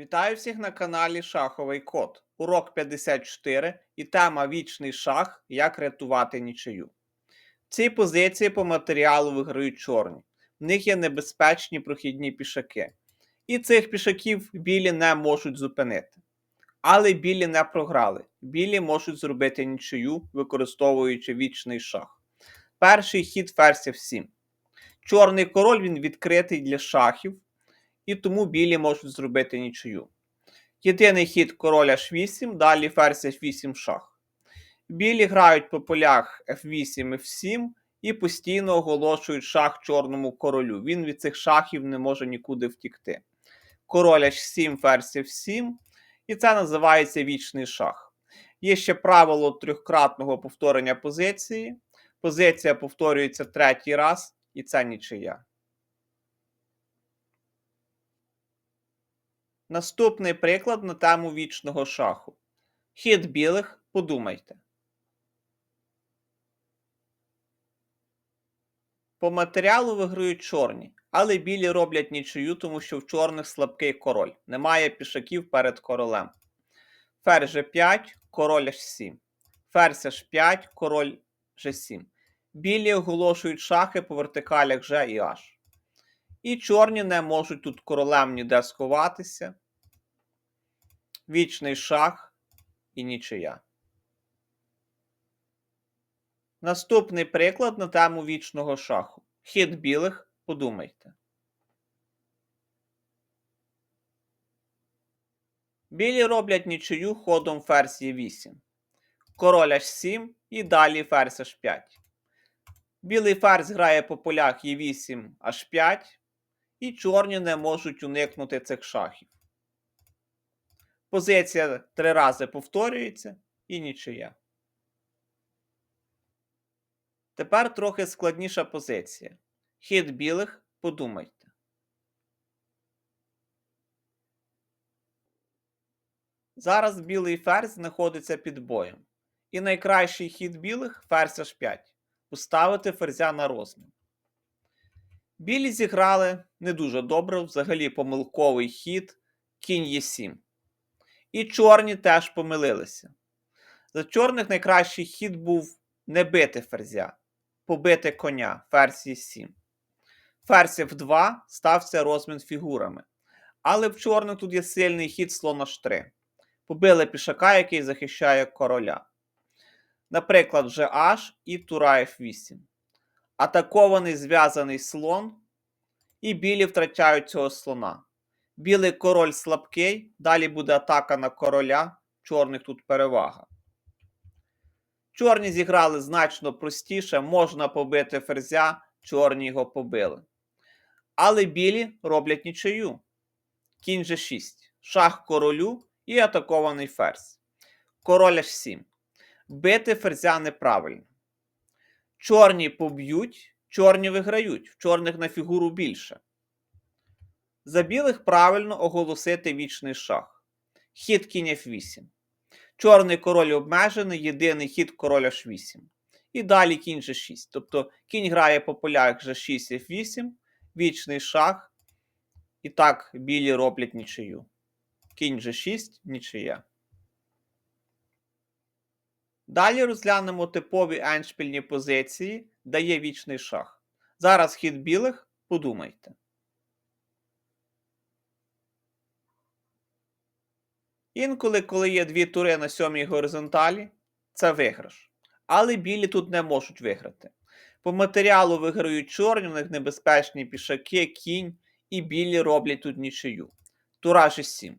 Вітаю всіх на каналі Шаховий Код. Урок 54 і тема Вічний шах. Як рятувати нічию. В цій позиції по матеріалу виграють чорні. В них є небезпечні прохідні пішаки. І цих пішаків білі не можуть зупинити. Але білі не програли. Білі можуть зробити нічию, використовуючи вічний шах. Перший хід ферзь 7. Чорний король він відкритий для шахів і тому білі можуть зробити нічию. Єдиний хід король h8, далі ферзь f8 шах. Білі грають по полях f8 f7 і постійно оголошують шах чорному королю. Він від цих шахів не може нікуди втікти. Король h7, ферзь f7, і це називається вічний шах. Є ще правило трьохкратного повторення позиції. Позиція повторюється третій раз, і це нічия. Наступний приклад на тему вічного шаху. Хід білих подумайте. По матеріалу виграють чорні, але білі роблять нічию, тому що в чорних слабкий король. Немає пішаків перед королем. Ферзь G5, король H7. Ферзь H5, король G7. Білі оголошують шахи по вертикалях G і H. І чорні не можуть тут королем ніде сховатися. Вічний шах і нічия. Наступний приклад на тему вічного шаху. Хід білих подумайте. Білі роблять нічию ходом ферзь Е8. Король H7 і далі ферзь H5. Білий ферзь грає по полях Е8 H5, і чорні не можуть уникнути цих шахів. Позиція три рази повторюється і нічия. Тепер трохи складніша позиція. Хід білих подумайте. Зараз білий ферзь знаходиться під боєм. І найкращий хід білих ферзь h5. Поставити ферзя на розмін. Білі зіграли не дуже добре, взагалі помилковий хід кінь Е7. І чорні теж помилилися. За чорних найкращий хід був не бити ферзя, побити коня, ферзь Е7. Ферзь F2 стався розмін фігурами. Але в чорних тут є сильний хід слон H3. Побили пішака, який захищає короля. Наприклад, GH і Тура F8. Атакований зв'язаний слон, і білі втрачають цього слона. Білий король слабкий, далі буде атака на короля, чорних тут перевага. Чорні зіграли значно простіше, можна побити ферзя, чорні його побили. Але білі роблять нічию. Кінь G6, шах королю і атакований ферзь. Король H7. Бити ферзя неправильно. Чорні поб'ють, чорні виграють, в чорних на фігуру більше. За білих правильно оголосити вічний шах. Хід кінь F8. Чорний король обмежений, єдиний хід король H8. І далі кінь G6. Тобто кінь грає по полях G6 F8, вічний шах. І так білі роблять нічию. Кінь G6, нічия. Далі розглянемо типові еншпільні позиції, де є вічний шах. Зараз хід білих подумайте. Інколи, коли є дві тури на сьомій горизонталі, це виграш. Але білі тут не можуть виграти. По матеріалу виграють чорні, у них небезпечні пішаки, кінь, і білі роблять тут нічию. Тура G7.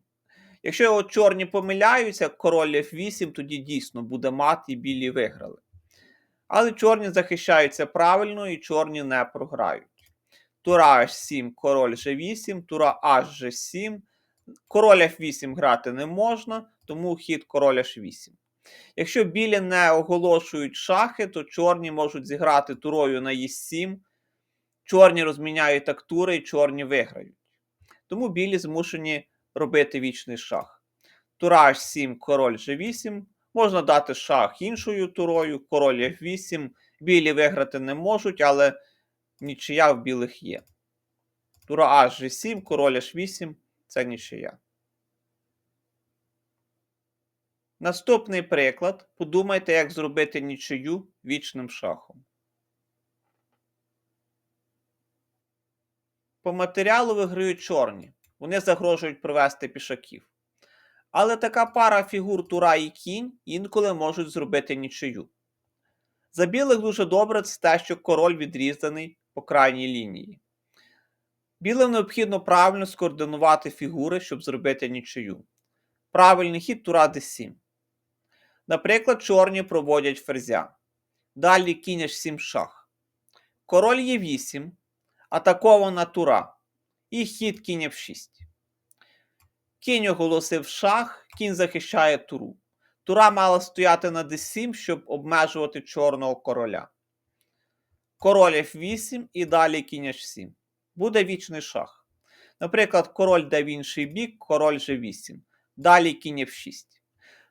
Якщо от чорні помиляються, король F8, тоді дійсно буде мат і білі виграли. Але чорні захищаються правильно і чорні не програють. Тура H7, король G8, тура H7. Король F8 грати не можна, тому хід король H8. Якщо білі не оголошують шахи, то чорні можуть зіграти турою на Е7. Чорні розміняють актури і чорні виграють. Тому білі змушені робити вічний шах. Тура H7, король G8. Можна дати шах іншою турою, король F8. Білі виграти не можуть, але нічия в білих є. Тура H G7, король H8 це нічия. Наступний приклад. Подумайте, як зробити нічию вічним шахом. По матеріалу виграють чорні. Вони загрожують провести пішаків. Але така пара фігур тура і кінь інколи можуть зробити нічию. За білих дуже добре це те, що король відрізаний по крайній лінії. Білим необхідно правильно скоординувати фігури, щоб зробити нічию. Правильний хід тура d7. Наприклад, чорні проводять ферзя. Далі кінь h7 шах. Король є 8, атакована тура. І хід кінь f6. Кінь оголосив шах, кінь захищає туру. Тура мала стояти на d7, щоб обмежувати чорного короля. Король f8 і далі кінь h7. Буде вічний шах. Наприклад, король йде інший бік, король g8. Далі кінь f6.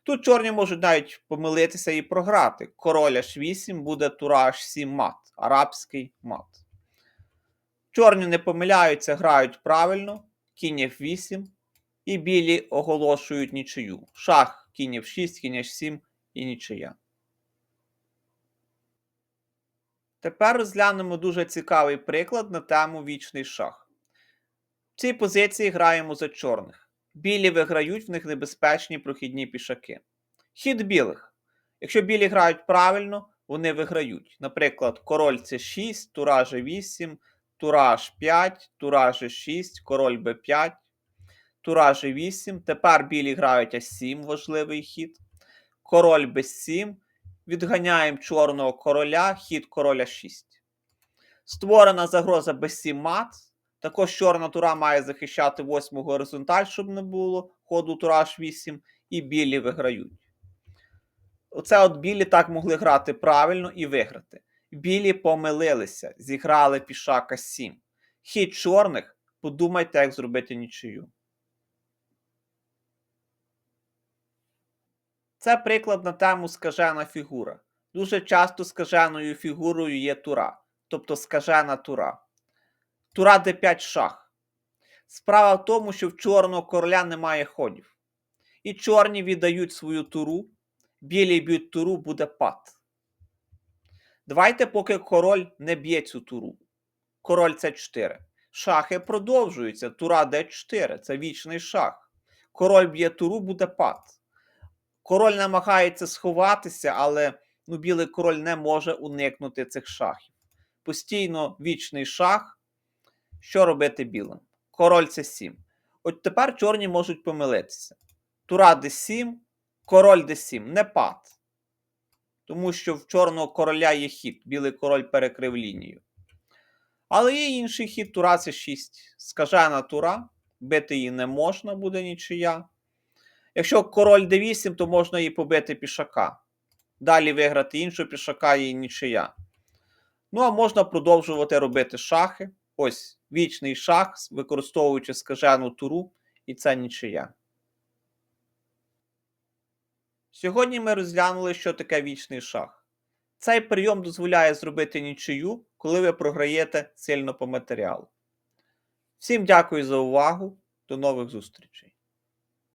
Тут чорні можуть навіть помилитися і програти. Король h8 буде тура h7 мат, арабський мат. Чорні не помиляються, грають правильно, кінь f8 і білі оголошують нічию. Шах, кінь f6, кінь h7 і нічия. Тепер розглянемо дуже цікавий приклад на тему вічний шах. В цій позиції граємо за чорних. Білі виграють в них небезпечні прохідні пішаки. Хід білих. Якщо білі грають правильно, вони виграють. Наприклад, король c6, тура g8, тура h5, тура g6, король b5, тура g8. Тепер білі грають а7, важливий хід. Король b7. Відганяємо чорного короля, хід короля 6. Створена загроза b7 мат. Також чорна тура має захищати восьму горизонталь, щоб не було ходу тура h8, і білі виграють. Оце от білі так могли грати правильно і виграти. Білі помилилися, зіграли пішака 7. Хід чорних, подумайте, як зробити нічию. Це приклад на тему скажена фігура. Дуже часто скаженою фігурою є тура, тобто скажена тура. Тура d5 шах. Справа в тому, що в чорного короля немає ходів. І чорні віддають свою туру, білі б'ють туру, буде пад. Давайте, поки король не б'є цю туру. Король c 4. Шахи продовжуються. Тура d4. Це вічний шах. Король б'є туру, буде пад. Король намагається сховатися, але ну, білий король не може уникнути цих шахів. Постійно вічний шах. Що робити білим? Король це 7. От тепер чорні можуть помилитися. Тура d7, король d7, не пад. Тому що в чорного короля є хід. Білий король перекрив лінію. Але є інший хід тура це 6. Скажена тура. Бити її не можна, буде нічия. Якщо король d8, то можна її побити пішака. Далі виграти іншого пішака і нічия. Ну, а можна продовжувати робити шахи. Ось вічний шах, використовуючи скажену туру, і це нічия. Сьогодні ми розглянули, що таке вічний шах. Цей прийом дозволяє зробити нічию, коли ви програєте сильно по матеріалу. Всім дякую за увагу. До нових зустрічей!